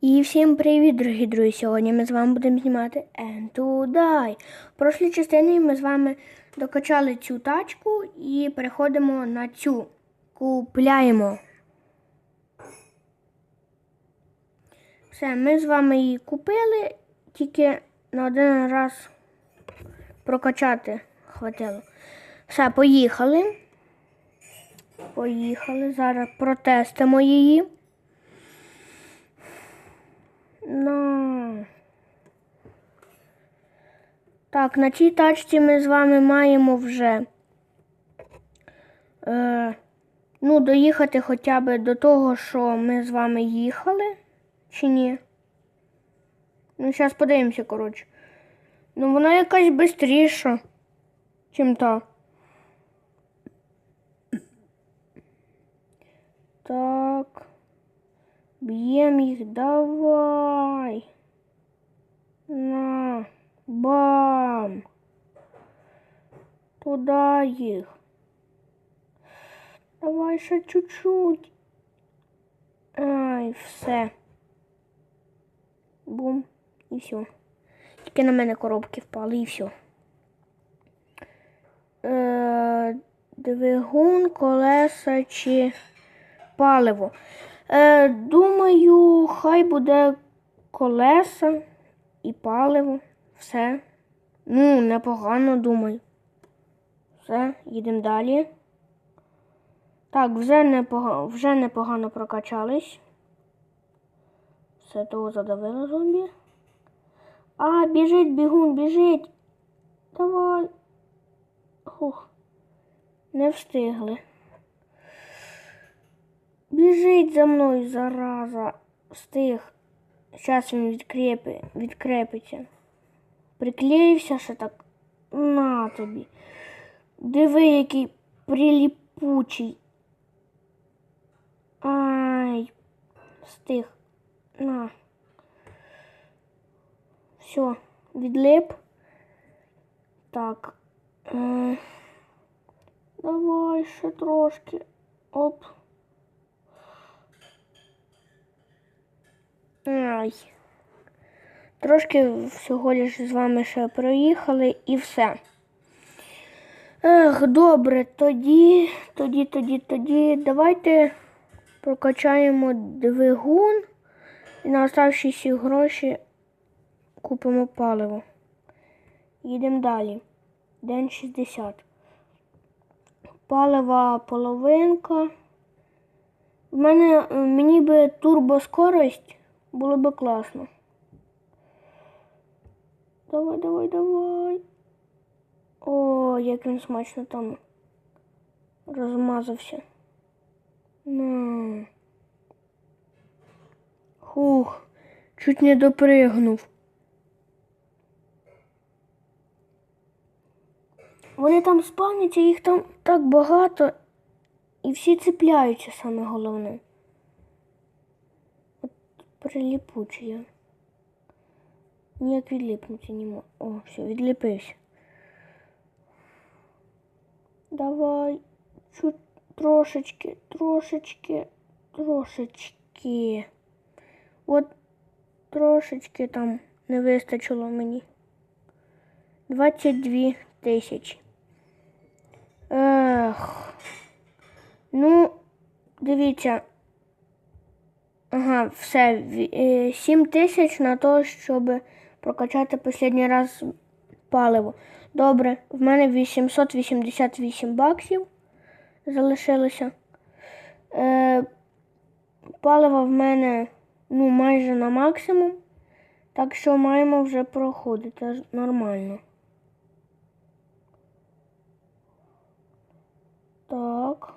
І всім привіт, дорогі друзі! Сьогодні ми з вами будемо знімати And to Die. В прошлій частині ми з вами докачали цю тачку і переходимо на цю. Купляємо. Все, ми з вами її купили, тільки на один раз прокачати хватило. Все, поїхали. Поїхали. Зараз протестимо її. Ну. Так, на цій тачці ми з вами маємо вже е, ну, доїхати хоча б до того, що ми з вами їхали, чи ні? Ну, зараз подивимося, коротше. Ну, вона якась швидша, чим та. Так. Б'єм їх, давай. На, бам. Туда їх. Давай ще чуть-чуть. Ай, все. Бум. І все. Тільки на мене коробки впали і все. Е, двигун, колеса чи паливо. Е, думаю, хай буде колеса і паливо. Все. Ну, непогано думаю. Все, їдемо далі. Так, вже непогано, вже непогано прокачались. Все того задавило зомбі. А, біжить бігун, біжить. Давай. Хух. Не встигли. Біжить за мною, зараза. Встиг. Зараз він відкрепи, відкрепиться. Приклеївся ще так. На тобі. Диви, який приліпучий. Ай, встиг. На. Все, відлип. Так. Давай ще трошки. Оп. Ай. Трошки всього лиш з вами ще проїхали і все. Ех, добре, тоді, тоді, тоді, тоді. Давайте прокачаємо двигун і на оставшіся гроші купимо паливо. Їдемо далі. День 60. Палива половинка. В мене мені би турбоскорость було би класно. Давай, давай, давай. О, як він смачно там розмазався. На. Хух, чуть не допригнув. Вони там спавняться, їх там так багато, і всі цепляються саме головне. От приліпучі я. Ніяк відліпнути не можу. О, все, відліпився. Давай, чуть трошечки, трошечки, трошечки. От трошечки там не вистачило мені. 22 тисячі. Ех. Ну, дивіться. Ага, все. 7 тисяч на те, щоб прокачати останній раз паливо. Добре, в мене 888 баксів залишилося. Е, Паливо в мене ну, майже на максимум. Так що маємо вже проходити нормально. Так.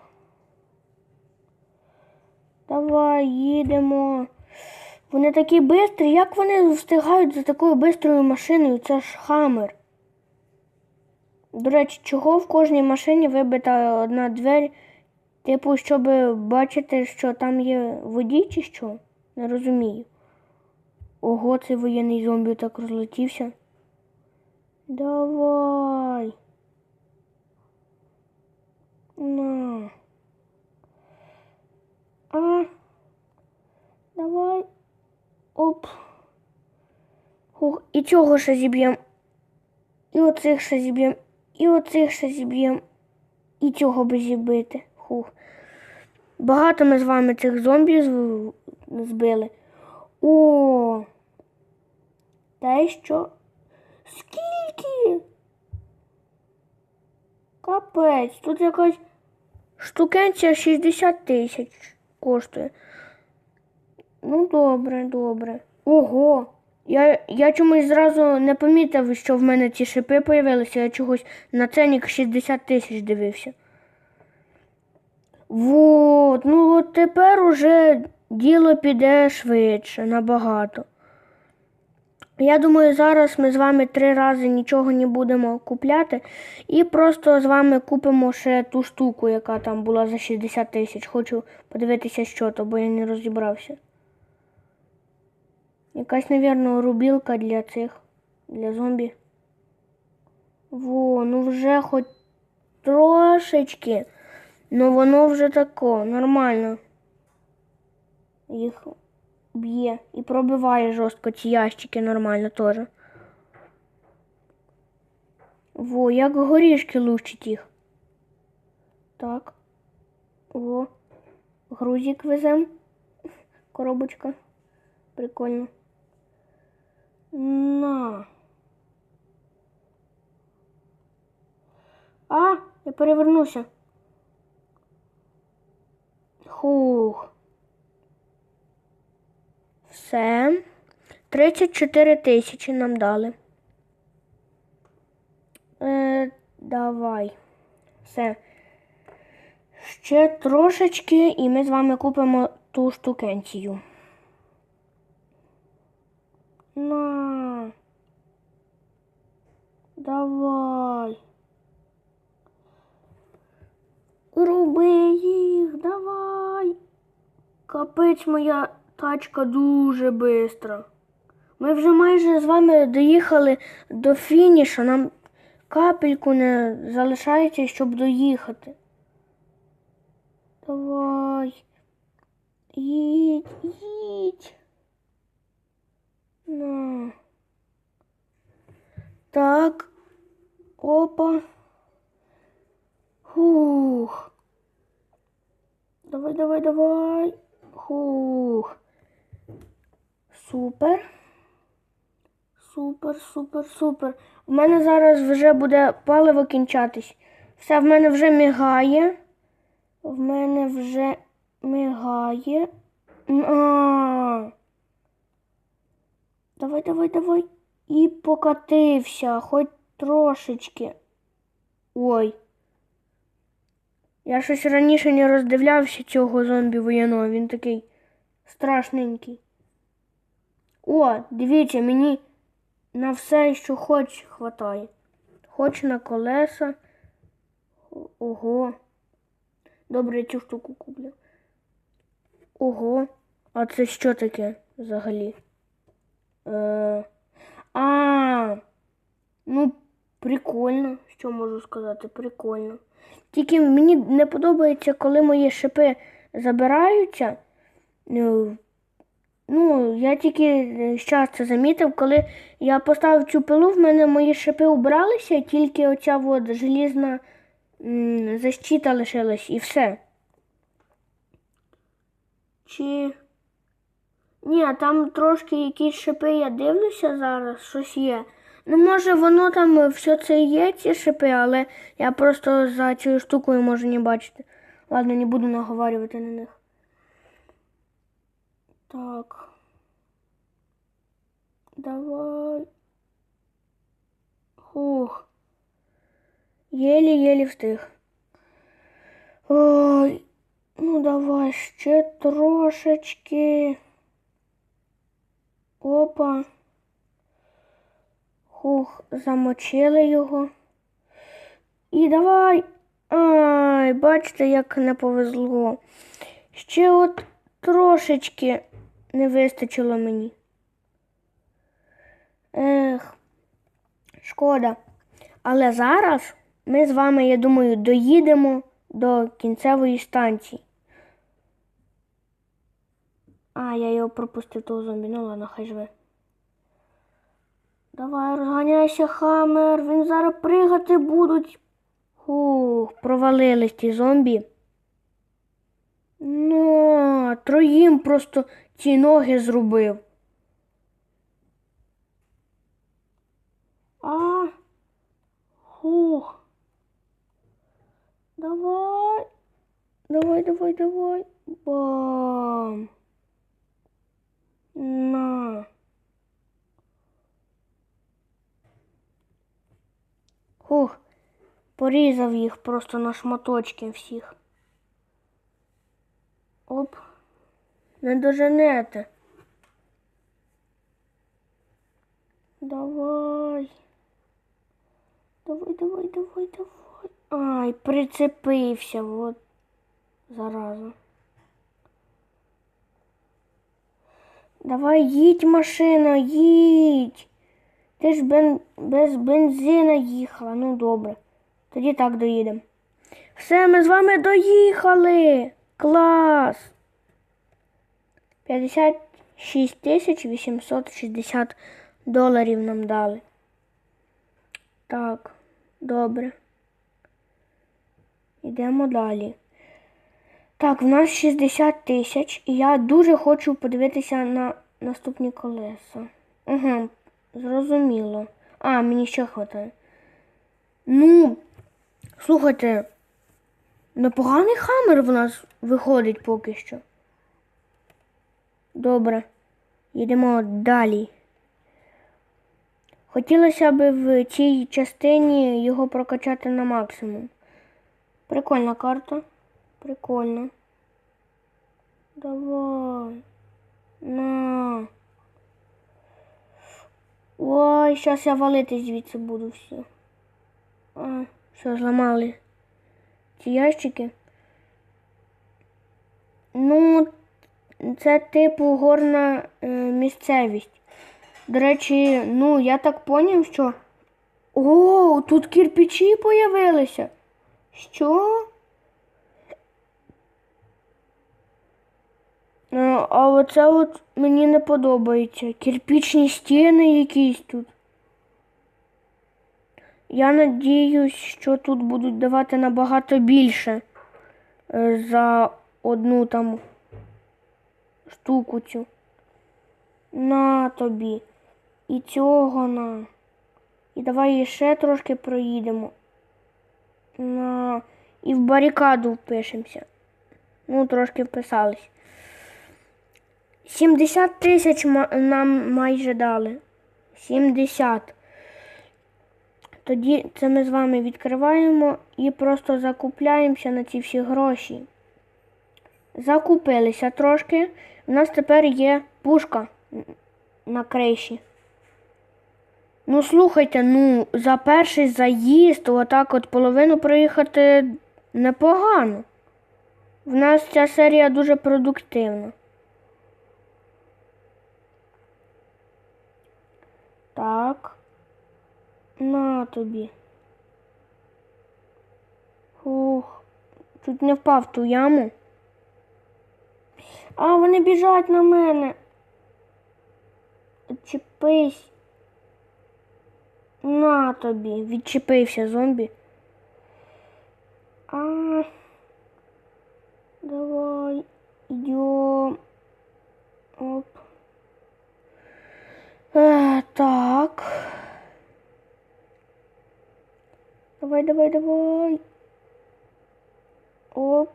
Давай, їдемо. Вони такі бистрі. Як вони встигають за такою бистрою машиною? Це ж хамер. До речі, чого в кожній машині вибита одна двері? Типу, щоб бачити, що там є водій чи що? Не розумію. Ого, цей воєнний зомбі так розлетівся. Давай. На. А. Давай. Оп. Хух. І цього ще зіб'єм. І оцих ще зіб'єм. І оцих ще зіб'єм. І цього би зібити. Хух. Багато ми з вами цих зомбі з- збили. О! Те що? Скільки? Капець, тут якась штукенція 60 тисяч коштує. Ну, добре, добре. Ого. Я, я чомусь зразу не помітив, що в мене ці шипи появилися. Я чогось на ценник 60 тисяч дивився. Вот, ну от тепер уже діло піде швидше, набагато. Я думаю, зараз ми з вами три рази нічого не будемо купляти і просто з вами купимо ще ту штуку, яка там була за 60 тисяч. Хочу подивитися, що то, бо я не розібрався. Якась, навірно, рубілка для цих, для зомбі. Во, ну вже хоч трошечки. Ну воно вже тако, нормально. Їх б'є і пробиває жорстко ці ящики нормально теж. Во, як горішки лущить їх. Так. Во. Грузик везем. Коробочка. Прикольно. На. А, я перевернувся. Хух. Все. 34 тисячі нам дали. Е, давай. Все. Ще трошечки, і ми з вами купимо ту штукенцію. На. Давай. Руби їх, давай. Капець моя тачка дуже бистра. Ми вже майже з вами доїхали до фінішу. Нам капельку не залишається, щоб доїхати. Давай. Їдь, їдь. На. Так. Опа. Хух. Давай, давай, давай. Хух. Супер. Супер, супер, супер. У мене зараз вже буде паливо кінчатись. Все в мене вже мігає. В мене вже мигає. А. Давай, давай, давай. І покатився, хоч трошечки. Ой. Я щось раніше не роздивлявся цього зомбі воєнного. Він такий страшненький. О, дивіться, мені на все, що хоч хватає. Хоч на колеса. Ого. Добре, я цю штуку куплю. Ого. А це що таке взагалі? Е... А. Ну, прикольно. Що можу сказати? Прикольно. Тільки мені не подобається, коли мої шипи забираються. Ну, я тільки зараз це замітив, коли я поставив цю пилу, в мене мої шипи убралися, тільки оця от желізна защита лишилась і все. Чи. Ні, там трошки якісь шипи я дивлюся зараз, щось є. Ну, може, воно там все це є, ці шипи, але я просто за цією штукою можу не бачити. Ладно, не буду наговарювати на них. Так. Давай. Хух. Єлі-єлі встиг. Ой. Ну давай ще трошечки. Опа. Хух, замочили його. І давай. Ай, бачите, як не повезло. Ще от трошечки не вистачило мені. Ех, шкода. Але зараз ми з вами, я думаю, доїдемо до кінцевої станції. А, я його пропустив того зомбі. Ну ладно, хай живе. Давай, розганяйся, Хаммер. Він зараз пригати будуть. Фух, провалились ті зомбі. Ну, троїм просто ті ноги зробив. А. Хух. Давай. Давай, давай, давай. Бам. На. Хух. Порізав їх просто на шматочки всіх. Оп. Не доженете. Давай. Давай, давай, давай, давай. Ай, прицепився, от зараза. Давай їдь, машина, їдь. Ти ж бен... без бензина їхала. Ну добре. Тоді так доїдемо. Все, ми з вами доїхали. Клас. 56 тисяч 860 доларів нам дали. Так, добре. Йдемо далі. Так, в нас 60 тисяч, і я дуже хочу подивитися на наступні колеса. Угу, зрозуміло. А, мені ще хватає. Ну, слухайте, непоганий хамер в нас виходить поки що. Добре, йдемо далі. Хотілося б в цій частині його прокачати на максимум. Прикольна карта. Прикольно. Давай. На. Ой, зараз я валити звідси буду все. А, все, зламали ці ящики. Ну, це типу горна е, місцевість. До речі, ну, я так поняв, що. О, тут кирпичі появилися. Що? Е, А оце от мені не подобається. Кирпічні стіни якісь тут. Я надіюсь, що тут будуть давати набагато більше е, за одну там штуку цю. На тобі. І цього на. І давай ще трошки проїдемо. На. І в барикаду впишемося. Ну, трошки вписались. 70 тисяч нам майже дали. 70. Тоді це ми з вами відкриваємо і просто закупляємося на ці всі гроші. Закупилися трошки. У нас тепер є пушка на криші. Ну, слухайте, ну, за перший заїзд, отак от половину проїхати непогано. В нас ця серія дуже продуктивна. Так. На тобі. Ух, чуть не впав в ту яму. А, вони біжать на мене. Чіпись. На тобі. Відчепився зомбі. А. Давай. Йдем. Оп. Е, так. Давай, давай, давай. Оп.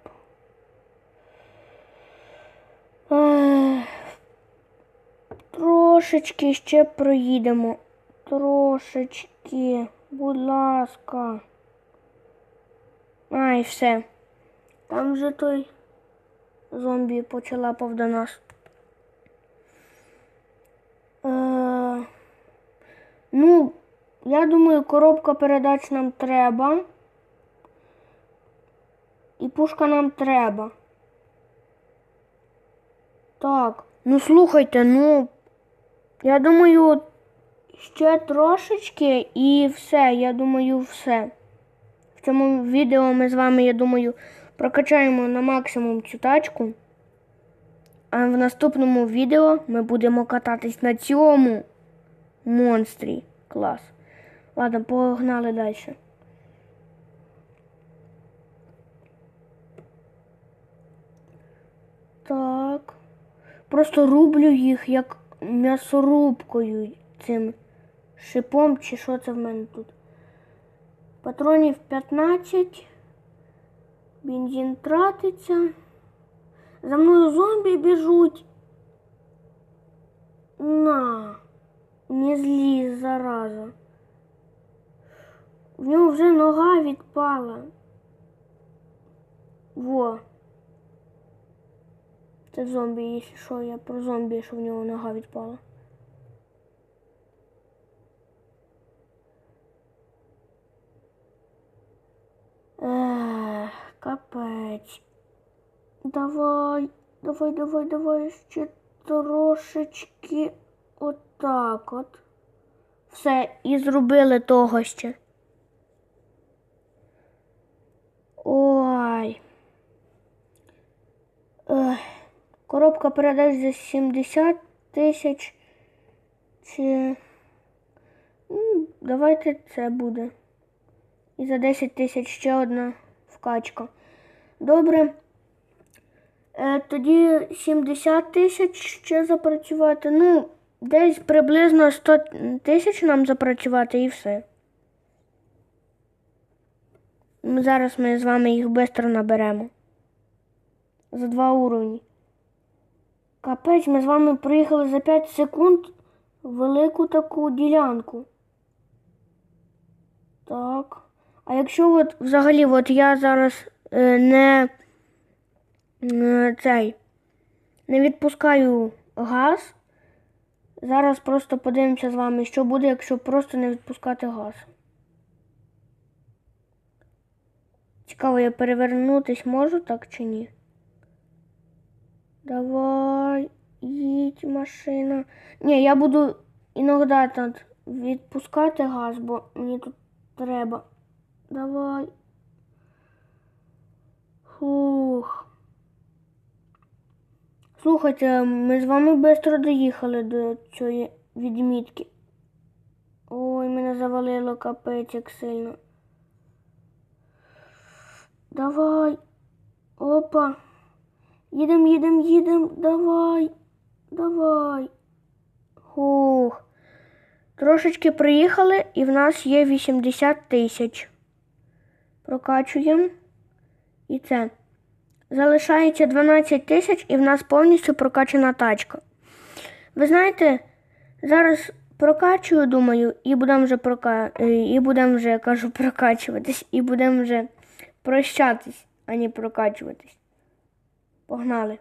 Ех. Трошечки ще проїдемо. Трошечки, будь ласка. Ай, все. Там вже той зомбі почалапав до нас. Е, ну, я думаю, коробка передач нам треба. І пушка нам треба. Так, ну слухайте, ну, я думаю, ще трошечки і все. Я думаю, все. В цьому відео ми з вами, я думаю, прокачаємо на максимум цю тачку. А в наступному відео ми будемо кататись на цьому монстрі. Клас. Ладно, погнали далі. Так. Просто рублю їх як м'ясорубкою цим шипом, чи що це в мене тут. Патронів 15. Бензин тратиться. За мною зомбі біжуть. На. Не злізь, зараза. В нього вже нога відпала. Во. Це зомбі, якщо що, я про зомбі, що в нього нога відпала. Ех, капець. Давай, давай, давай, давай ще трошечки отак от. Все, і зробили того ще. Ой. Ех, коробка передач за 70 тисяч. Чи. М, Давайте це буде. І за 10 тисяч ще одна вкачка. Добре. Е, тоді 70 тисяч ще запрацювати. Ну, десь приблизно 100 тисяч нам запрацювати і все. Зараз ми з вами їх швидко наберемо. За два уровні. Капець, ми з вами проїхали за 5 секунд велику таку ділянку. Так. А якщо от взагалі от я зараз е, не е, цей не відпускаю газ, зараз просто подивимося з вами, що буде, якщо просто не відпускати газ. Цікаво, я перевернутись можу так чи ні? Давай, їдь машина. Ні, я буду іноді тут відпускати газ, бо мені тут треба. Давай. Фух. Слухайте, ми з вами швидко доїхали до цієї відмітки. Ой, мене завалило капець як сильно. Давай. Опа. Їдем, їдем, їдем. Давай. Давай. Хух. Трошечки приїхали, і в нас є 80 тисяч. Прокачуємо. І це. Залишається 12 тисяч, і в нас повністю прокачана тачка. Ви знаєте, зараз прокачую, думаю, і будемо вже прока... е, і будемо вже, кажу, прокачуватись, і будемо вже прощатись, а не прокачуватись. Погнали.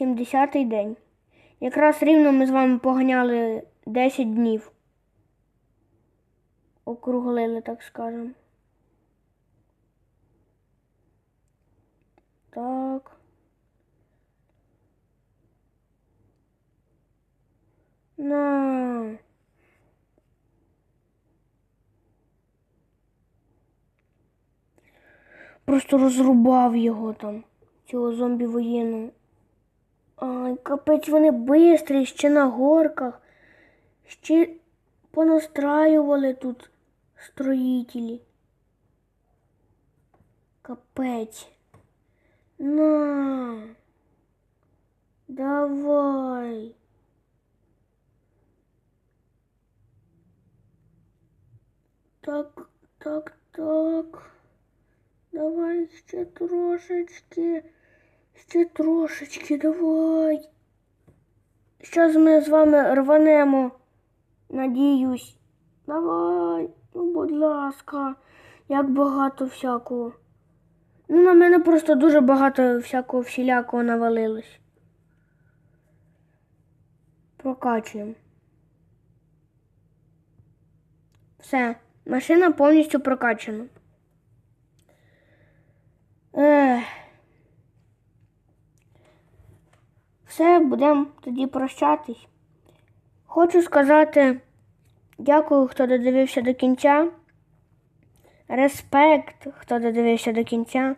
70-й день. Якраз рівно ми з вами поганяли 10 днів. Округлили, так скажемо. Так. На. Просто розрубав його там, цього зомбі воєнного. Ай, капець, вони бистрі, ще на горках. Ще понастраювали тут строїтелі. Капець. На. Давай. Так, так, так. Давай ще трошечки. Ще трошечки, давай. Зараз ми з вами рванемо. Надіюсь. Давай, ну, будь ласка, як багато всякого. Ну, на мене просто дуже багато всякого всілякого навалилось. Прокачуємо. Все, машина повністю прокачана. Все, будемо тоді прощатись. Хочу сказати дякую, хто додивився до кінця. Респект, хто додивився до кінця.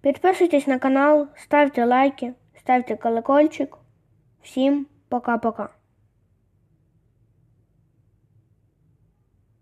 Підписуйтесь на канал, ставте лайки, ставте колокольчик. Всім пока-пока.